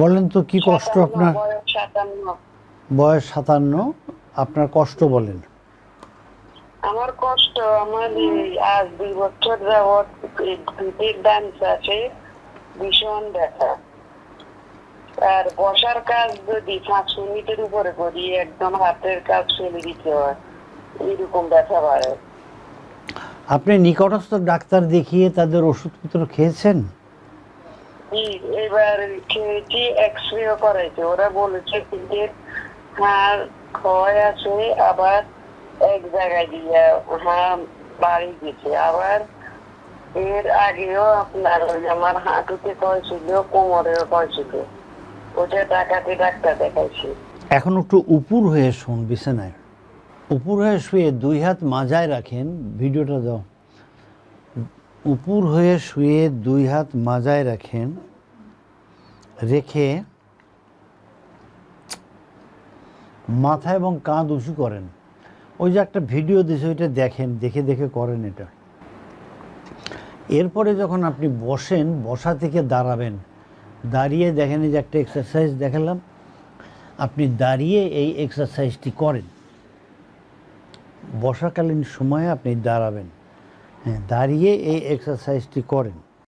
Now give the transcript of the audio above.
বলেন তো কি কষ্ট আপনার? বয়স সাতান্ন। আপনার কষ্ট বলেন। আমার কষ্ট আমার আজ দুই বছর যাবৎ ডান আছে ভীষণ ব্যথা। আর বসার কাজ যদি পাঁচ মিনিটের উপরে করি একদম হাতের কাজ ফেলে দিতে হয়। এরকম ব্যথা বাড়ে। আপনি নিকটস্থ ডাক্তার দেখিয়ে তাদের ওষুধপত্র খেয়েছেন? এবার খেয়েছি এক্স রেও করাইছে? ওরা বলেছে পিঠের হাড় ক্ষয় আছে, আবার এক জায়গায় দিয়ে হাড় বাড়ি গেছে। আবার এর আগেও আপনার ওই আমার হাঁটুতে কয় ছিল, কোমরেও কয় ছিল। ওটা টাকাতে ডাক্তার দেখাইছি। এখন একটু উপুর হয়ে শুন, বিছানায়। উপুর হয়ে শুয়ে দুই হাত মাজায় রাখেন, ভিডিওটা দাও। উপুর হয়ে শুয়ে দুই হাত মাজায় রাখেন, রেখে মাথা এবং কাঁধ উঁচু করেন। ওই যে একটা ভিডিও দিছে, ওইটা দেখেন, দেখে দেখে করেন এটা। এরপরে যখন আপনি বসেন, বসা থেকে দাঁড়াবেন, দাঁড়িয়ে দেখেন যে একটা এক্সারসাইজ দেখালাম, আপনি দাঁড়িয়ে এই এক্সারসাইজটি করেন। বসাকালীন সময়ে আপনি দাঁড়াবেন। হ্যাঁ দাঁড়িয়ে এই এক্সারসাইজটি করেন।